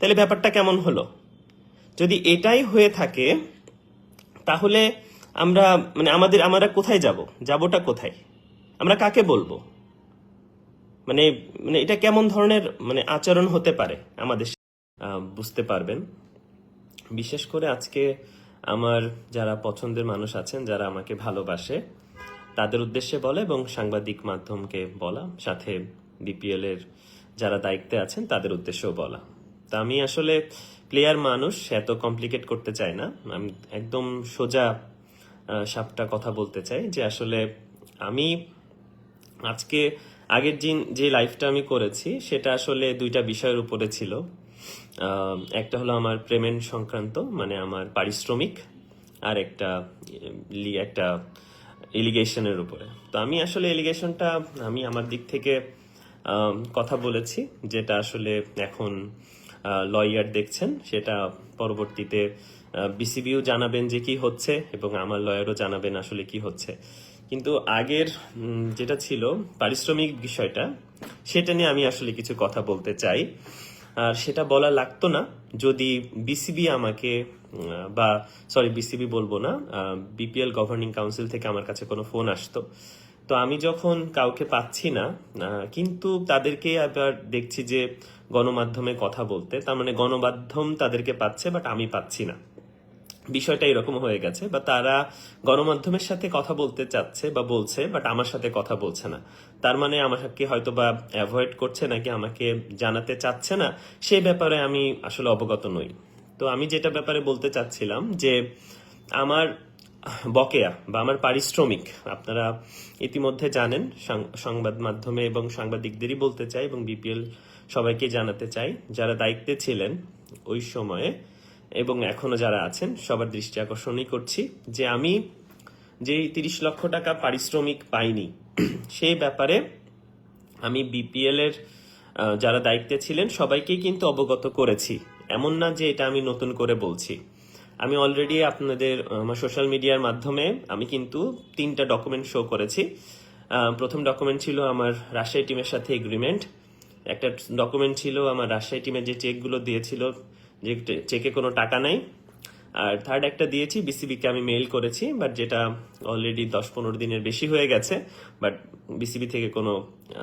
তাহলে ব্যাপারটা কেমন হলো? যদি এটাই হয়ে থাকে, তাহলে আমরা মানে আমাদের, আমরা কোথায় যাব? যাবটা কোথায়? আমরা কাকে বলব? মানে মানে এটা কেমন ধরনের মানে আচরণ হতে পারে আমাদের বুঝতে পারবেন? বিশেষ করে আজকে আমার যারা পছন্দের মানুষ আছেন, যারা আমাকে ভালোবাসে, তাদের উদ্দেশ্যে বলা এবং সাংবাদিক মাধ্যমকে বলা, সাথে বিপিএল এর যারা দায়িত্বে আছেন, তাদের উদ্দেশ্যেও বলা। তা আমি আসলে প্লেয়ার মানুষ এত কমপ্লিকেট করতে চাই না। আমি একদম সোজা সাপটা কথা বলতে চাই যে আসলে আমি আজকে আগের দিন যে লাইফটা আমি করেছি, সেটা আসলে দুইটা বিষয়ের উপরে ছিল। একটা হলো আমার পেমেন্ট সংক্রান্ত মানে আমার পারিশ্রমিক, আর একটা একটা এলিগেশনের উপরে। তো আমি আসলে এলিগেশনটা, আমি আমার দিক থেকে কথা বলেছি, যেটা আসলে এখন লয়ার দেখছেন, সেটা পরবর্তীতে বিসিবিও জানাবেন যে কি হচ্ছে এবং আমার লয়ারও জানাবেন আসলে কি হচ্ছে। কিন্তু আগের যেটা ছিল পারিশ্রমিক বিষয়টা, সেটা নিয়ে আমি আসলে কিছু কথা বলতে চাই। আর সেটা বলা লাগতো না। যদি বিসিবি আমাকে বা সরি বিসিবি বলব না বিপিএল গভর্নিং কাউন্সিল থেকে আমার কাছে কোনো ফোন আসতো। তো আমি যখন কাউকে পাচ্ছি না কিন্তু তাদেরকে আবার দেখছি যে গণমাধ্যমে কথা বলতে, তার মানে গণমাধ্যম তাদেরকে পাচ্ছে বাট আমি পাচ্ছি না। বিষয়টা এরকম হয়ে গেছে বা তারা গণমাধ্যমের সাথে কথা বলতে চাচ্ছে বা বলছে বাট আমার সাথে কথা বলছে না। তার মানে আমাকে হয়তো বা অ্যাভয়েড করছে নাকি আমাকে জানাতে চাচ্ছে না সেই ব্যাপারে আমি আসলে অবগত নই। তো আমি যেটা ব্যাপারে বলতে চাচ্ছিলাম যে, আমার বকেয়া বা আমার পারিশ্রমিক। আপনারা ইতিমধ্যে জানেন সংবাদ মাধ্যমে এবং সাংবাদিকদেরই বলতে চাই এবং বিপিএল সবাইকে জানাতে চাই, যারা দায়িত্বে ছিলেন ওই সময়ে এবং এখনও যারা আছেন, সবার দৃষ্টি আকর্ষণই করছি যে আমি যেই তিরিশ লক্ষ টাকা পারিশ্রমিক পাইনি, সেই ব্যাপারে আমি বিপিএল এর যারা দায়িত্বে ছিলেন, সবাইকেই কিন্তু অবগত করেছি। এমন না যে এটা আমি নতুন করে বলছি। আমি অলরেডি আপনাদের আমার সোশ্যাল মিডিয়ার মাধ্যমে আমি কিন্তু তিনটা ডকুমেন্ট শো করেছি। প্রথম ডকুমেন্ট ছিল আমার রাজশাহী টিমের সাথে এগ্রিমেন্ট একটা ডকুমেন্ট ছিল আমার রাজশাহী টিমের যে চেকগুলো দিয়েছিল, যে চেকে কোনো টাকা নাই। আর থার্ড একটা দিয়েছি বিসিবিকে আমি মেইল করেছি বাট যেটা অলরেডি দশ পনেরো দিনের বেশি হয়ে গেছে বাট বিসিবি থেকে কোনো,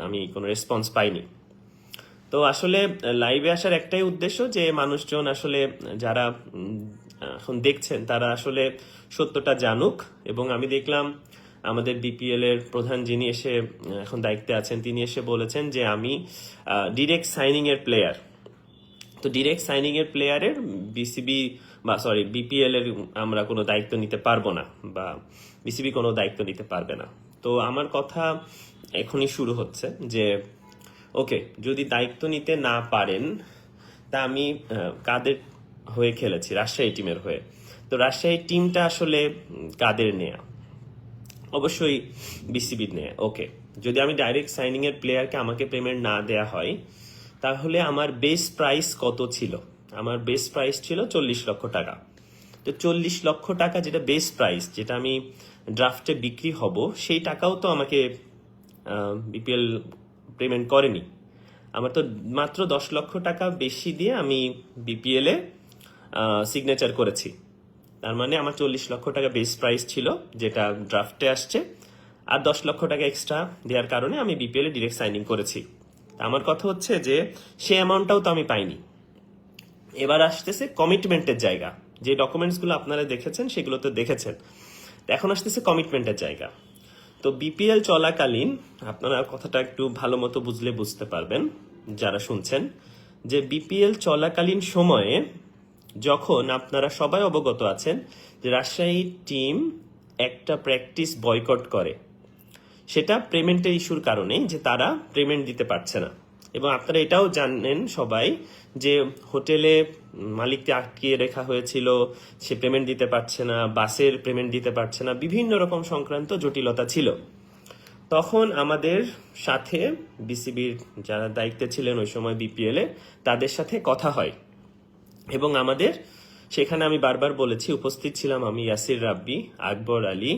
আমি কোনো রেসপন্স পাইনি। তো আসলে লাইভে আসার একটাই উদ্দেশ্য যে মানুষজন আসলে, যারা এখন দেখছেন তারা আসলে সত্যটা জানুক। এবং আমি দেখলাম আমাদের বিপিএল এর প্রধান যিনি এসে এখন দায়িত্বে আছেন, তিনি এসে বলেছেন যে আমি ডিরেক্ট সাইনিং এর প্লেয়ার তো ডিরেক্ট সাইনিং এর প্লেয়ারের বিসিবি বা সরি বিপিএল এর আমরা কোনো দায়িত্ব নিতে পারব না বা বিসিবি কোনো দায়িত্ব নিতে পারবে না। তো আমার কথা এখনই শুরু হচ্ছে যে ওকে যদি দায়িত্ব নিতে না পারেন, তা আমি কাদের হয়ে খেলেছি, রাজশাহী টিমের হয়ে। তো রাজশাহী টিমটা আসলে কাদের নেয়া? অবশ্যই বিসিবির নেয়া। ওকে, যদি আমি ডাইরেক্ট সাইনিং এর প্লেয়ারকে আমাকে পেমেন্ট না দেয়া হয়, তাহলে আমার বেস প্রাইস কত ছিল? আমার বেস প্রাইস ছিল চল্লিশ লক্ষ টাকা। তো চল্লিশ লক্ষ টাকা যেটা বেস প্রাইস যেটা আমি ড্রাফটে বিক্রি হব, সেই টাকাও তো আমাকে বিপিএল পেমেন্ট করেনি। আমার তো মাত্র দশ লক্ষ টাকা বেশি দিয়ে আমি বিপিএলে সিগনেচার করেছি। তার মানে আমার চল্লিশ লক্ষ টাকা বেস প্রাইস ছিল, যেটা ড্রাফটে আসছে। আর দশ লক্ষ টাকা এক্সট্রা দেওয়ার কারণে আমি বিপিএল ডিরেক্ট সাইনিং করেছি। আমার কথা হচ্ছে যে, সে অ্যামাউন্টটাও তো আমি পাইনি। এবার আসতেছে কমিটমেন্টের জায়গা। যে ডকুমেন্টসগুলো আপনারা দেখেছেন, সেগুলো তো দেখেছেন। এখন আসতেছে কমিটমেন্টের জায়গা। তো বিপিএল চলাকালীন, আপনারা কথাটা একটু ভালো মতো বুঝলে বুঝতে পারবেন, যারা শুনছেন, যে বিপিএল চলাকালীন সময়ে যখন আপনারা সবাই অবগত আছেন যে রাজশাহী টিম একটা প্র্যাকটিস বয়কট করে, সেটা পেমেন্টের ইস্যুর কারণে যে তারা পেমেন্ট দিতে পারছে না। এবং আপনারা এটাও জানেন সবাই যে হোটেলে মালিককে আটকিয়ে রেখা হয়েছিল, সে পেমেন্ট দিতে পারছে না, বাসের পেমেন্ট দিতে পারছে না, বিভিন্ন রকম সংক্রান্ত জটিলতা ছিল। তখন আমাদের সাথে বিসিবির যারা দায়িত্বে ছিলেন ওই সময় বিপিএল তাদের সাথে কথা হয়। এবং আমাদের সেখানে আমি বারবার বলেছি, উপস্থিত ছিলাম আমি ইয়াসির রাব্বি, আকবর আলী,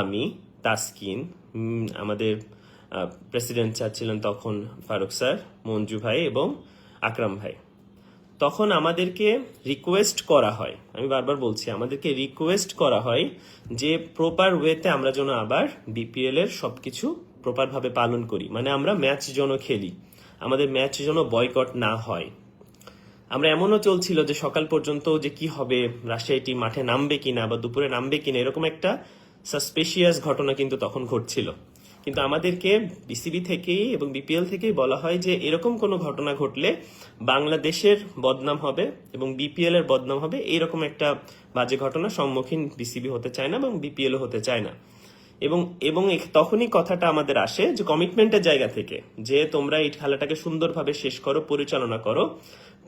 আমি, তাসকিন আমাদের প্রেসিডেন্ট স্যার ছিলেন তখন ফারুক স্যার, মঞ্জু ভাই এবং আকরাম ভাই। তখন আমাদেরকে রিকোয়েস্ট করা হয়, আমি বারবার বলছি, আমাদেরকে রিকোয়েস্ট করা হয় যে প্রপার ওয়েতে আমরা যেন আবার বিপিএল এর সবকিছু প্রপার ভাবে পালন করি। মানে আমরা ম্যাচ যেন খেলি, আমাদের ম্যাচ যেন বয়কট না হয়। আমরা এমনও চলছিল যে সকাল পর্যন্ত যে কি হবে, রাজশাহী টিম মাঠে নামবে কিনা বা দুপুরে নামবে কিনা, এরকম একটা সাসপেশিয়াস ঘটনা কিন্তু তখন ঘটছিল। কিন্তু আমাদেরকে বিসিবি থেকেই এবং বিপিএল থেকেই বলা হয় যে এরকম কোনো ঘটনা ঘটলে বাংলাদেশের বদনাম হবে এবং বিপিএল এর বদনাম হবে, এরকম একটা বাজে ঘটনার সম্মুখীন বিসিবি হতে চায় না এবং বিপিএল হতে চায় না। এবং এবং তখনই কথাটা আমাদের আসে যে কমিটমেন্টের জায়গা থেকে, যে তোমরা এই খেলাটাকে সুন্দরভাবে শেষ করো, পরিচালনা করো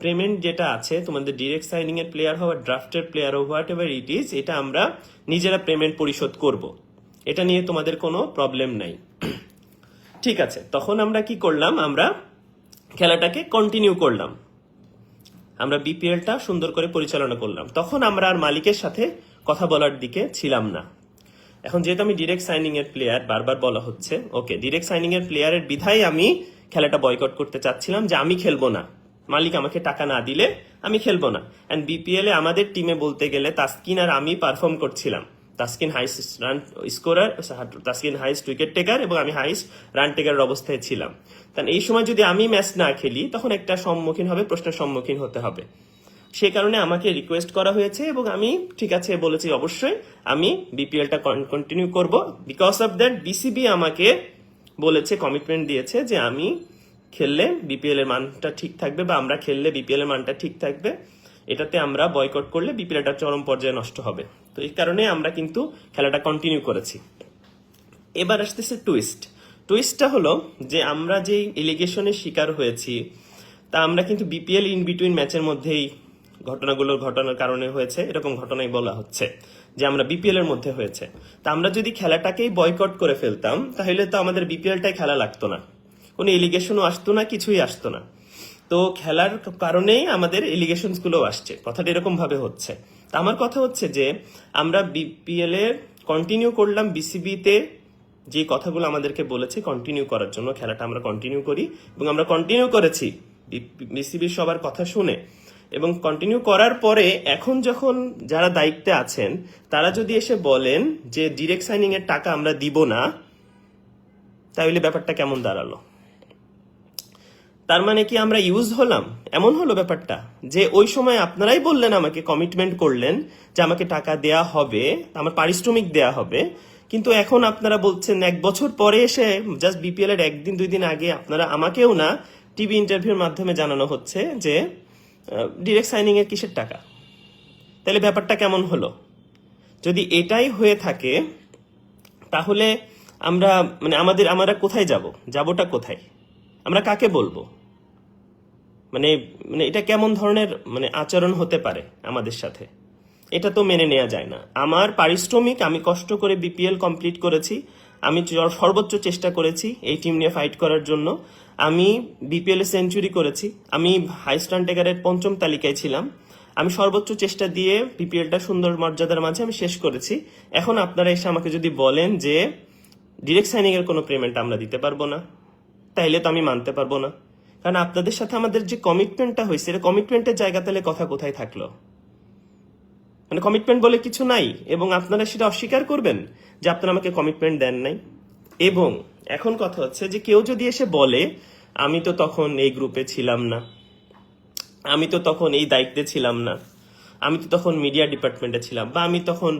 পেমেন্ট যেটা আছে, তোমাদের ডিরেক্ট সাইনিং এর প্লেয়ার হওয়া ড্রাফটের প্লেয়ার হোক হোয়াট এভার ইট ইজ এটা আমরা নিজেরা পেমেন্ট পরিশোধ করব। এটা নিয়ে তোমাদের কোনো প্রবলেম নাই। ঠিক আছে, তখন আমরা কি করলাম? আমরা খেলাটাকে কন্টিনিউ করলাম। আমরা বিপিএলটা সুন্দর করে পরিচালনা করলাম। তখন আমরা আর মালিকের সাথে কথা বলার দিকে ছিলাম না। এখন যেহেতু আমি ডিরেক্ট সাইনিং এর প্লেয়ার বারবার বলা হচ্ছে ওকে ডিরেক্ট সাইনিং এর প্লেয়ারের বিধায় আমি খেলাটা বয়কট করতে চাচ্ছিলাম যে আমি খেলব না। মালিক আমাকে টাকা না দিলে আমি খেলব না। অ্যান্ড বিপিএল আমাদের টিমে বলতে গেলে তাস্কিন আর আমি পারফর্ম করছিলাম। Taskin highest run scorer Taskin highest wicket taker এবং আমি হাইস্ট রান টেকারের অবস্থায় ছিলাম। কারণ এই সময় যদি আমি ম্যাচ না খেলি, তখন একটা সম্মুখীন হবে, প্রশ্নের সম্মুখীন হতে হবে। সে কারণে আমাকে রিকোয়েস্ট করা হয়েছে এবং আমি, ঠিক আছে, বলেছি অবশ্যই, আমি বিপিএলটা কন্টিনিউ করব। বিকজ অফ দ্যাট বিসিবি আমাকে বলেছে কমিটমেন্ট দিয়েছে যে আমি খেললে বিপিএল এর মানটা ঠিক থাকবে বা আমরা খেললে বিপিএল এর মানটা ঠিক থাকবে, এটাতে আমরা বয়কট করলে বিপিএলটা চরম পর্যায়ে নষ্ট হবে। তো এই কারণে আমরা কিন্তু খেলাটা কন্টিনিউ করেছি। এবার আসতেছে টুইস্ট টুইস্টটা হলো যে আমরা যেই এলিগেশনের শিকার হয়েছি, তা আমরা কিন্তু বিপিএল ইন বিটুইন ম্যাচের মধ্যেই ঘটনাগুলোর ঘটনার কারণে হয়েছে, এরকম ঘটনাই বলা হচ্ছে যে আমরা বিপিএল এর মধ্যে হয়েছে। তা আমরা যদি খেলাটাকেই বয়কট করে ফেলতাম, তাহলে তো আমাদের বিপিএলটাই খেলা লাগতো না। কোনো এলিগেশনও আসতো না, কিছুই আসতো না। তো খেলার কারণেই আমাদের এলিগেশনগুলো আসছে, কথাটা এরকমভাবে হচ্ছে। তা আমার কথা হচ্ছে যে, আমরা বিপিএল এ কন্টিনিউ করলাম বিসিবিতে যে কথাগুলো আমাদেরকে বলেছে কন্টিনিউ করার জন্য খেলাটা আমরা কন্টিনিউ করি এবং আমরা কন্টিনিউ করেছি বিসিবির সবার কথা শুনে। এবং কন্টিনিউ করার পরে এখন যখন যারা দায়িত্বে আছেন, তারা যদি এসে বলেন যে ডিরেক্ট সাইনিং এর টাকা আমরা দিব না, তাহলে ব্যাপারটা কেমন দাঁড়াল? তার মানে কি আমরা ইউজ হলাম? এমন হলো ব্যাপারটা যে ওই সময় আপনারাই বললেন আমাকে কমিটমেন্ট করলেন যে আমাকে টাকা দেয়া হবে, আমার পারিশ্রমিক দেয়া হবে। কিন্তু এখন আপনারা বলছেন এক বছর পরে এসে জাস্ট বিপিএল এর একদিন, দুই দিন আগে আপনারা আমাকেও না টিভি ইন্টারভিউর মাধ্যমে জানানো হচ্ছে যে ডিরেক্ট সাইনিং এর কিসের টাকা? তাহলে ব্যাপারটা কেমন হলো? যদি এটাই হয়ে থাকে, তাহলে আমরা মানে আমাদের, আমরা কোথায় যাব? যাবটা কোথায়? আমরা কাকে বলব? মানে মানে এটা কেমন ধরনের মানে আচরণ হতে পারে আমাদের সাথে? এটা তো মেনে নেওয়া যায় না। আমার পারিশ্রমিক আমি কষ্ট করে বিপিএল কমপ্লিট করেছি, আমি সর্বোচ্চ চেষ্টা করেছি এই টিম নিয়ে ফাইট করার জন্য। আমি বিপিএল সেঞ্চুরি করেছি, আমি হাইস্ট রান পঞ্চম তালিকায় ছিলাম। আমি সর্বোচ্চ চেষ্টা দিয়ে বিপিএলটা সুন্দর মর্যাদার মাঝে আমি শেষ করেছি। এখন আপনারা এসে আমাকে যদি বলেন যে ডিরেক্ট সাইনিং এর কোনো পেমেন্ট আমরা দিতে পারব না, তাইলে তো আমি মানতে পারব না। কারণ আপনাদের সাথে আমাদের যে কমিটমেন্টটা হয়েছে, এটা কমিটমেন্টের জায়গা তাহলে কথা কোথায় থাকল? মানে কমিটমেন্ট বলে কিছু নাই, এবং আপনারা সেটা অস্বীকার করবেন যে আপনারা আমাকে কমিটমেন্ট দেন নাই। এবং এখন কথা হচ্ছে যে কেউ যদি এসে বলে, আমি তো তখন এই গ্রুপে ছিলাম না, আমি তো তখন এই দায়িত্বে ছিলাম না। আমি তো তখন মিডিয়া ডিপার্টমেন্টে ছিলাম, বা আমি তখন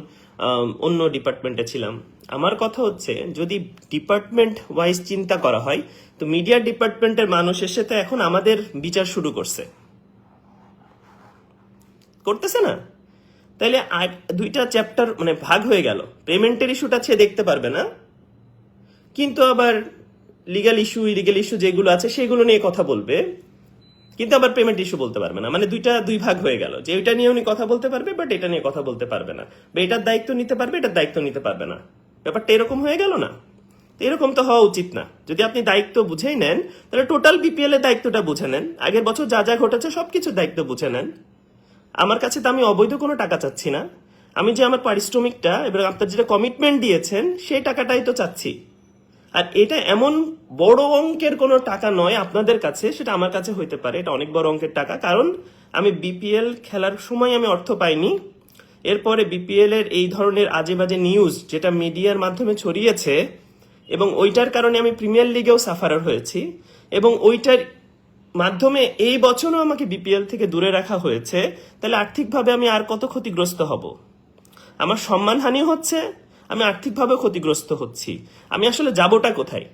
অন্য ডিপার্টমেন্টে ছিলাম। আমার কথা হচ্ছে, যদি ডিপার্টমেন্ট ওয়াইজ চিন্তা করা হয়, তো মিডিয়া ডিপার্টমেন্টের মানুষ এসে তো এখন আমাদের বিচার শুরু করছে। করতেছে না? তাইলে আর দুইটা চ্যাপ্টার মানে ভাগ হয়ে গেল। পেমেন্টের ইস্যুটা সে দেখতে পারবে না। কিন্তু আবার লিগ্যাল ইস্যু ইলিগাল ইস্যু যেগুলো আছে, সেগুলো নিয়ে কথা বলবে। কিন্তু আবার পেমেন্ট ইস্যু বলতে পারবে না। মানে দুইটা দুই ভাগ হয়ে গেল। যে ওইটা নিয়ে উনি কথা বলতে পারবে বাট এটা নিয়ে কথা বলতে পারবে না। বা এটার দায়িত্ব নিতে পারবে, এটার দায়িত্ব নিতে পারবে না। ব্যাপারটা এরকম হয়ে গেল না? এরকম তো হওয়া উচিত না। যদি আপনি দায়িত্ব বুঝেই নেন, তাহলে টোটাল বিপিএল এর দায়িত্বটা বুঝে নেন। আগের বছর যা যা ঘটেছে, সবকিছুর দায়িত্ব বুঝে নেন। আমার কাছে তো আমি অবৈধ কোনো টাকা চাচ্ছি না। আমি যে আমার পারিশ্রমিকটা এবং আপনার যেটা কমিটমেন্ট দিয়েছেন, সেই টাকাটাই তো চাচ্ছি। আর এটা এমন বড় অঙ্কের কোনো টাকা নয় আপনাদের কাছে, সেটা আমার কাছে হইতে পারে। এটা অনেক বড় অঙ্কের টাকা, কারণ আমি বিপিএল খেলার সময় আমি অর্থ পাইনি। এরপরে বিপিএল এর এই ধরনের আজে বাজে নিউজ যেটা মিডিয়ার মাধ্যমে ছড়িয়েছে, এবং ওইটার কারণে আমি প্রিমিয়ার লিগেও সাফারার হয়েছি, এবং ওইটার মাধ্যমে এই বছরও আমাকে বিপিএল থেকে দূরে রাখা হয়েছে, তাহলে আর্থিকভাবে আমি আর কত ক্ষতিগ্রস্ত হব? আমার সম্মানহানি হচ্ছে আমি আর্থিকভাবে ক্ষতিগ্রস্ত হচ্ছি। আমি আসলে যাবোটা কোথায়?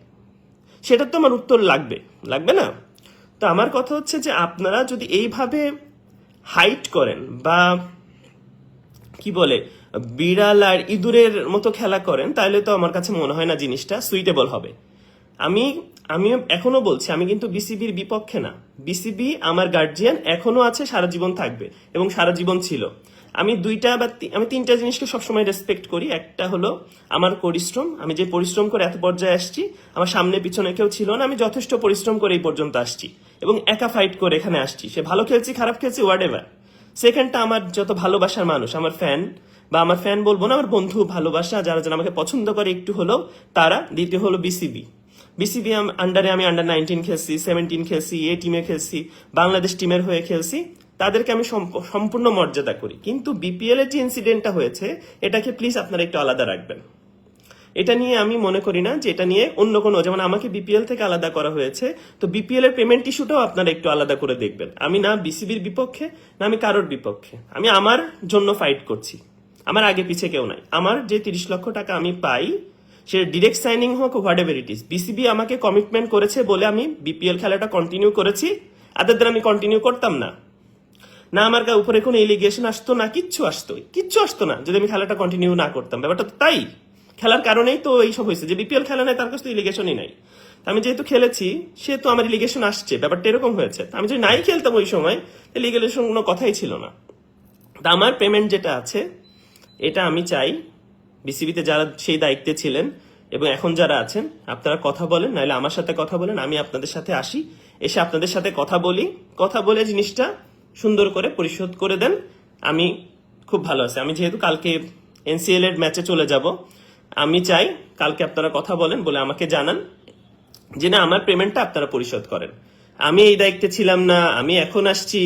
সেটা তো আমার উত্তর লাগবে। লাগবে না? তো আমার কথা হচ্ছে যে আপনারা যদি এইভাবে হাইট করেন বা কি বলে, বিড়াল আর ইঁদুরের মতো খেলা করেন, তাহলে তো আমার কাছে মনে হয় না জিনিসটা সুইটেবল হবে। আমি আমি এখনও বলছি, আমি কিন্তু বিসিবির বিপক্ষে না। বিসিবি আমার গার্জিয়ান এখনও আছে, সারা জীবন থাকবে এবং সারা জীবন ছিল। আমি দুইটা বা আমি তিনটা জিনিসকে সবসময় রেসপেক্ট করি। একটা হলো আমার পরিশ্রম। আমি যে পরিশ্রম করে এত পর্যায়ে আসছি, আমার সামনে পিছনে কেউ ছিল না, আমি যথেষ্ট পরিশ্রম করে এই পর্যন্ত আসছি এবং একা ফাইট করে এখানে আসছি। সে ভালো খেলছি, খারাপ খেলছি হোয়াট এভার সেকেন্ডটা আমার যত ভালোবাসার মানুষ, আমার ফ্যান বা আমার ফ্যান বলব না, আমার বন্ধু ভালোবাসা, যারা যারা আমাকে পছন্দ করে, একটু হলেও তারা। দ্বিতীয় হলো বিসিবি বিসিবি আন্ডারে আমি আন্ডার নাইনটিন খেলছি সেভেন্টিন খেলছি এ টিমে খেলছি, বাংলাদেশ টিমের হয়ে খেলছি। তাদেরকে আমি সম্প- সম্পূর্ণ মর্যাদা করি। কিন্তু বিপিএল এর যে ইনসিডেন্টটা হয়েছে, এটাকে প্লিজ আপনারা একটু আলাদা রাখবেন। এটা নিয়ে আমি মনে করি না যে এটা নিয়ে অন্য কোনো যেমন আমাকে বিপিএল থেকে আলাদা করা হয়েছে, তো বিপিএল এর পেমেন্ট ইস্যুটাও আপনারা একটু আলাদা করে দেখবেন। আমি না বিসিবির বিপক্ষে, না আমি কারোর বিপক্ষে। আমি আমার জন্য ফাইট করছি। আমার আগে পিছে কেউ নাই। আমার যে তিরিশ লক্ষ টাকা আমি পাই, সে ডিরেক্ট সাইনিং হোক whatever it is BCB আমাকে কমিটমেন্ট করেছে বলে আমি বিপিএল খেলাটা কন্টিনিউ করেছি। আদার আমি কন্টিনিউ করতাম না। না, আমার গা উপরে কোনো এলিগেশন আসতো না, কিচ্ছু আসতো কিচ্ছু আসতো না, যদি আমি খেলাটা কন্টিনিউ না করতাম। ব্যাপারটা তো তাই। খেলার কারণেই তো এইসব হয়েছে। যে বিপিএল খেলা নাই, তার কাছে তো ইলিগেশনই নাই। আমি যেহেতু খেলেছি, সে তো আমার ইলিগেশন আসছে। ব্যাপারটা এরকম হয়েছে। আমি যদি নাই খেলতাম ওই সময় ইলিগেশন কোনো কথাই ছিল না। তা আমার পেমেন্ট যেটা আছে, এটা আমি চাই বিসিবিতে যারা সেই দায়িত্বে ছিলেন এবং এখন যারা আছেন, আপনারা কথা বলেন, নাহলে আমার সাথে কথা বলেন, আমি আপনাদের সাথে আসি। এসে আপনাদের সাথে কথা বলি। কথা বলে জিনিসটা সুন্দর করে পরিশোধ করে দেন। আমি খুব ভালো আছি। আমি যেহেতু কালকে এনসিএল এর ম্যাচে চলে যাব, আমি চাই কালকে আপনারা কথা বলেন বলে আমাকে জানান যে, না, আমার পেমেন্টটা আপনারা পরিশোধ করেন। আমি এই দায়িত্বে ছিলাম না, আমি এখন আসছি।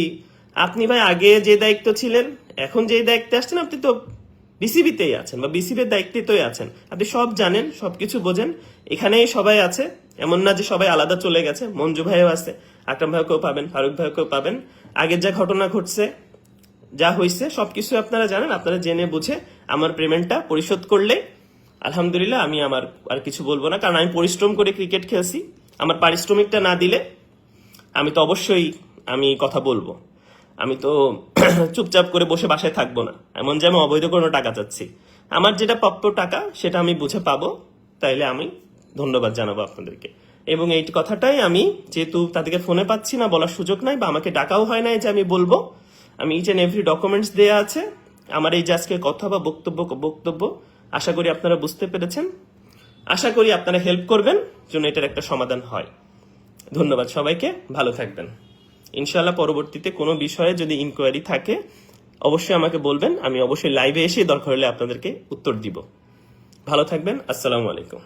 আপনি ভাই আগে যে দায়িত্ব ছিলেন, এখন যে দায়িত্বে আসছেন, আপনি তো বিসিবিতেই আছেন বা বিসিবির দায়িত্বেই আছেন। আপনি সব জানেন, সবকিছু বোঝেন। এখানেই সবাই আছে। এমন না যে সবাই আলাদা চলে গেছে। মঞ্জু ভাইও আছে, আকরাম ভাইকেও পাবেন, ফারুক ভাইকেও পাবেন। আগের যা ঘটনা ঘটছে, যা হয়েছে সবকিছু আপনারা জানেন, আপনারা জেনে বুঝে আমার পেমেন্টটা পরিশোধ করলে, আলহামদুলিল্লাহ আমি আমার আর কিছু বলব না, কারণ আমি পরিশ্রম করে ক্রিকেট খেলছি, আমার পারিশ্রমিকটা না দিলে আমি তো অবশ্যই আমি কথা বলব। আমি তো চুপচাপ করে বসে বাসায় থাকব না, এমন যে আমি অবৈধ কোনো টাকা চাচ্ছি। আমার যেটা প্রাপ্য টাকা, সেটা আমি বুঝে পাবো, তাইলে আমি ধন্যবাদ জানাব আপনাদেরকে। এবং এই কথাটাই আমি যেহেতু তাদেরকে ফোনে পাচ্ছি না, বলার সুযোগ নাই বা আমাকে ডাকাও হয় নাই যে আমি বলব, আমি ইচ অ্যান্ড এভরি ডকুমেন্টস দেয়া আছে। আমার এই যে আজকে কথা বা বক্তব্য বক্তব্য, আশা করি আপনারা বুঝতে পেরেছেন। আশা করি আপনারা হেল্প করবেন, যেন এটার একটা সমাধান হয়। ধন্যবাদ সবাইকে, ভালো থাকবেন। ইনশাল্লাহ পরবর্তীতে কোনো বিষয়ে যদি ইনকোয়ারি থাকে, অবশ্যই আমাকে বলবেন, আমি অবশ্যই লাইভে এসে দরকার হলে আপনাদেরকে উত্তর দিব। ভালো থাকবেন, আসসালামু আলাইকুম।